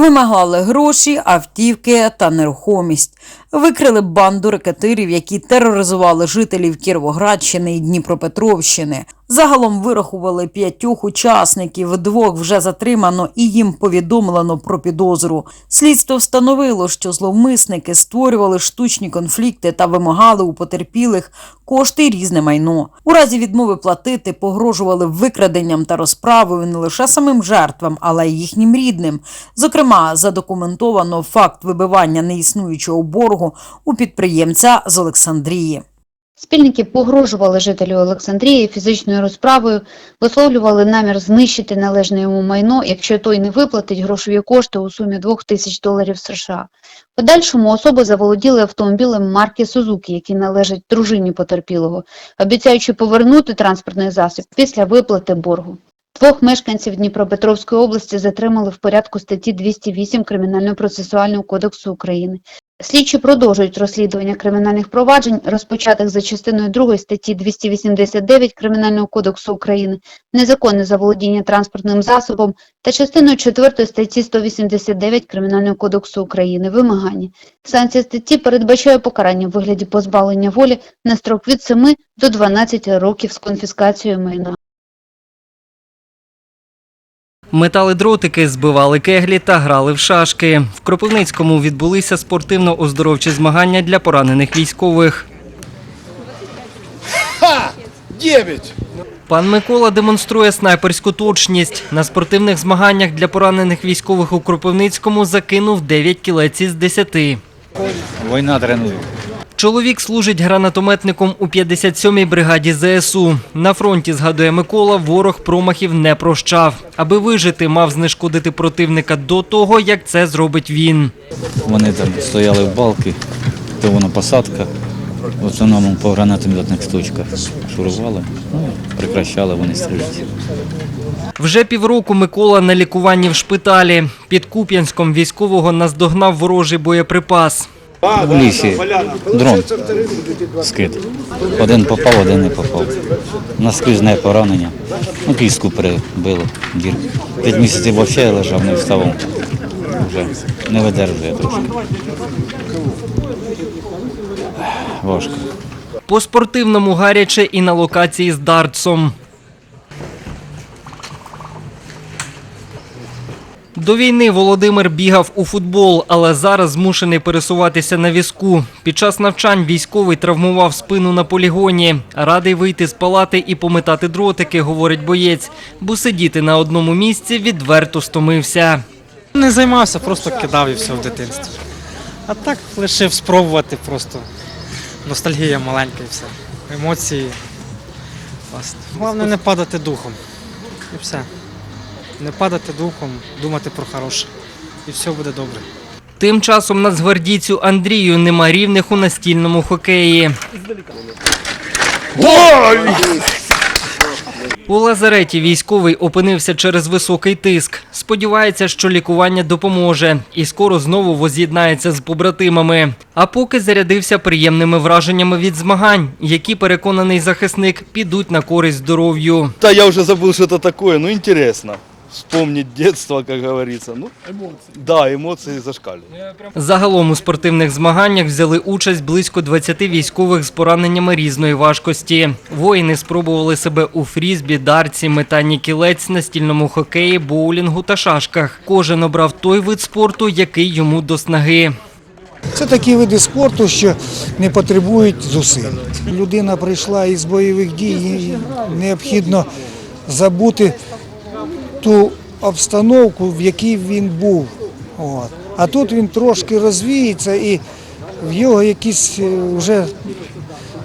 Вимагали гроші, автівки та нерухомість. Викрили банду рекетирів, які тероризували жителів Кіровоградщини і Дніпропетровщини. Загалом вирахували п'ятьох учасників, двох вже затримано і їм повідомлено про підозру. Слідство встановило, що зловмисники створювали штучні конфлікти та вимагали у потерпілих кошти й різне майно. У разі відмови платити погрожували викраденням та розправою не лише самим жертвам, але й їхнім рідним. Зокрема, задокументовано факт вибивання неіснуючого боргу у підприємця з Олександрії. Спільники погрожували жителю Олександрії фізичною розправою, висловлювали намір знищити належне йому майно, якщо той не виплатить грошові кошти у сумі 2 тисяч доларів США. Подальшому особи заволоділи автомобілем марки Сузуки, який належить дружині потерпілого, обіцяючи повернути транспортний засіб після виплати боргу. Двох мешканців Дніпропетровської області затримали в порядку статті 208 Кримінально-процесуального кодексу України. Слідчі продовжують розслідування кримінальних проваджень, розпочатих за частиною 2 статті 289 Кримінального кодексу України, незаконне заволодіння транспортним засобом та частиною 4 статті 189 Кримінального кодексу України вимагання. Санкція статті передбачає покарання в вигляді позбавлення волі на строк від 7 до 12 років з конфіскацією майна. Метали дротики, збивали кеглі та грали в шашки. В Кропивницькому відбулися спортивно-оздоровчі змагання для поранених військових. Девять. Пан Микола демонструє снайперську точність. На спортивних змаганнях для поранених військових у Кропивницькому закинув 9 кілець із 10. Война тренует. Чоловік служить гранатометником у 57-й бригаді ЗСУ. На фронті, згадує Микола, ворог промахів не прощав. Аби вижити, мав знешкодити противника до того, як це зробить він. Вони там стояли в балки, то воно посадка. В основному по гранатометних точках шурували, ну, прекращали вони стріляти. Вже півроку Микола на лікуванні в шпиталі. Під Куп'янськом військового наздогнав ворожий боєприпас. В лісі дрон скид. Один попав, один не попав. Наскрізне поранення. Ну, кістку перебило, дір. П'ять місяців взагалі лежав, не вставав. Вже не видержує трошки. Важко. По спортивному гаряче і на локації з дартсом. До війни Володимир бігав у футбол, але зараз змушений пересуватися на візку. Під час навчань військовий травмував спину на полігоні. Радий вийти з палати і пометати дротики, говорить боєць, бо сидіти на одному місці відверто стомився. Не займався, просто кидав і все в дитинстві. А так лишив спробувати просто. Ностальгія маленька і все. Емоції. Власне. Головне не падати духом. І все. Не падати духом, думати про хороше. І все буде добре. Тим часом нацгвардійцю Андрію нема рівних у настільному хокеї. У лазареті військовий опинився через високий тиск. Сподівається, що лікування допоможе і скоро знову воз'єднається з побратимами. А поки зарядився приємними враженнями від змагань, які переконаний захисник підуть на користь здоров'ю. Да, я уже забыл, что это такое, ну интересно. Вспомнить детство, как говорится. Ну, эмоции. Да, эмоции зашкаливают. Загалом у спортивних змаганнях взяли участь близько 20 військових з пораненнями різної важкості. Воїни спробували себе у фрізбі, дарці, метанні кілець, настільному хокеї, боулінгу та шашках. Кожен обрав той вид спорту, який йому до снаги. Це такі види спорту, що не потребують зусиль. Людина прийшла із бойових дій, їй необхідно забути ту обстановку, в якій він був. От. А тут він трошки розвіється і в його якісь е, вже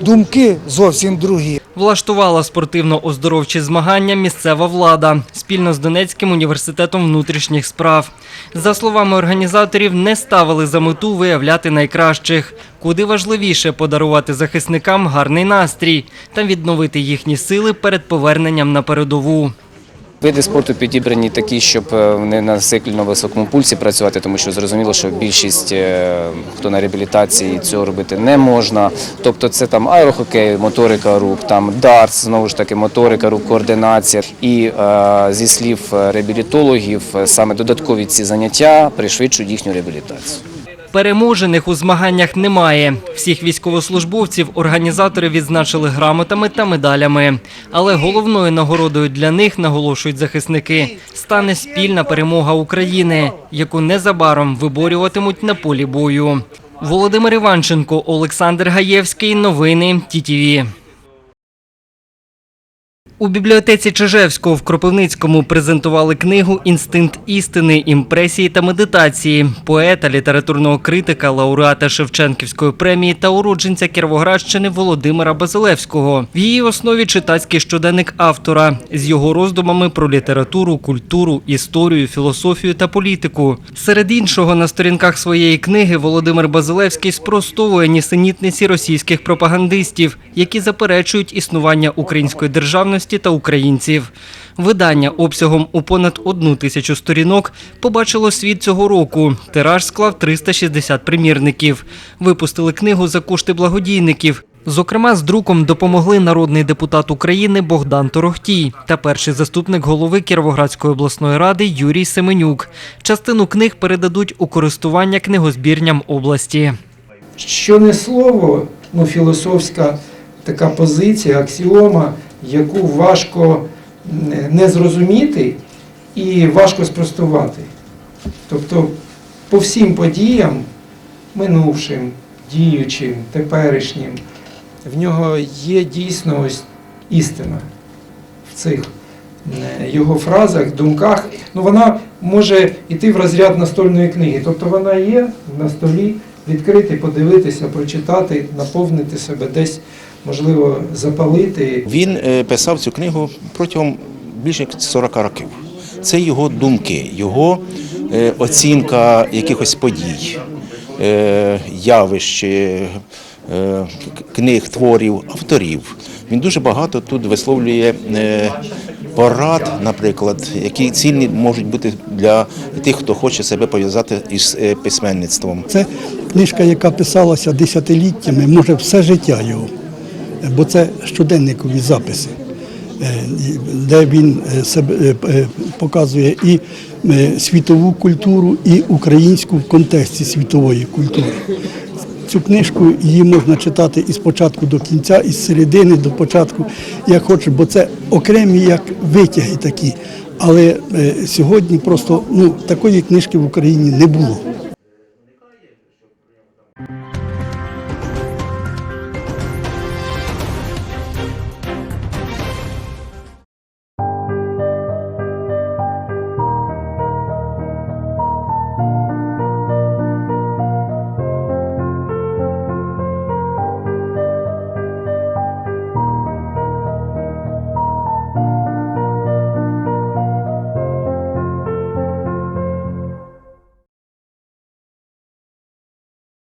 думки зовсім другі. Влаштувала спортивно-оздоровчі змагання місцева влада спільно з Донецьким університетом внутрішніх справ. За словами організаторів, не ставили за мету виявляти найкращих. Куди важливіше подарувати захисникам гарний настрій та відновити їхні сили перед поверненням на передову. Види спорту підібрані такі, щоб е, не на сикльно високому пульсі працювати, тому що зрозуміло, що більшість, е, хто на реабілітації, цього робити не можна. Тобто це там аерохокей, моторика рук, там дартс, знову ж таки, моторика рук, координація. І е, зі слів реабілітологів, саме додаткові ці заняття пришвидшують їхню реабілітацію. Переможених у змаганнях немає. Всіх військовослужбовців організатори відзначили грамотами та медалями. Але головною нагородою для них, наголошують захисники, стане спільна перемога України, яку незабаром виборюватимуть на полі бою. Володимир Іванченко, Олександр Гаєвський. Новини ТІТІВІ. У бібліотеці Чижевського в Кропивницькому презентували книгу Інстинкт істини, імпресії та медитації поета, літературного критика, лауреата Шевченківської премії та уродженця Кіровоградщини Володимира Базилевського. В її основі читацький щоденник автора з його роздумами про літературу, культуру, історію, філософію та політику. Серед іншого на сторінках своєї книги Володимир Базилевський спростовує нісенітниці російських пропагандистів, які заперечують існування української державності та українців. Видання обсягом у понад одну тисячу сторінок побачило світ цього року. Тираж склав 360 примірників. Випустили книгу за кошти благодійників. Зокрема, з друком допомогли народний депутат України Богдан Торохтій та перший заступник голови Кіровоградської обласної ради Юрій Семенюк. Частину книг передадуть у користування книгозбірням області. що не слово, ну філософська така позиція, аксіома, яку важко не- зрозуміти і важко спростувати. Тобто по всім подіям, минувшим, діючим, теперішнім, в нього є дійсно ось істина в цих його фразах, думках. Ну, вона може йти в розряд настольної книги. Тобто вона є на столі, відкрити, подивитися, прочитати, наповнити себе десь, можливо, запалити. Він е, писав цю книгу протягом більше як 40 років. Це його думки, його е, оцінка якихось подій, е, явищ, книг, творів, авторів. Він дуже багато тут висловлює порад, наприклад, які цільні можуть бути для тих, хто хоче себе пов'язати із письменництвом. Це книжка, яка писалася десятиліттями, може все життя його, бо це щоденникові записи, е, де він е, себе е, показує і світову культуру, і українську в контексті світової культури. Цю книжку її можна читати із початку до кінця, із середини до початку, як хочеш, бо це окремі як витяги такі. Але сьогодні просто ну, такої книжки в Україні не було.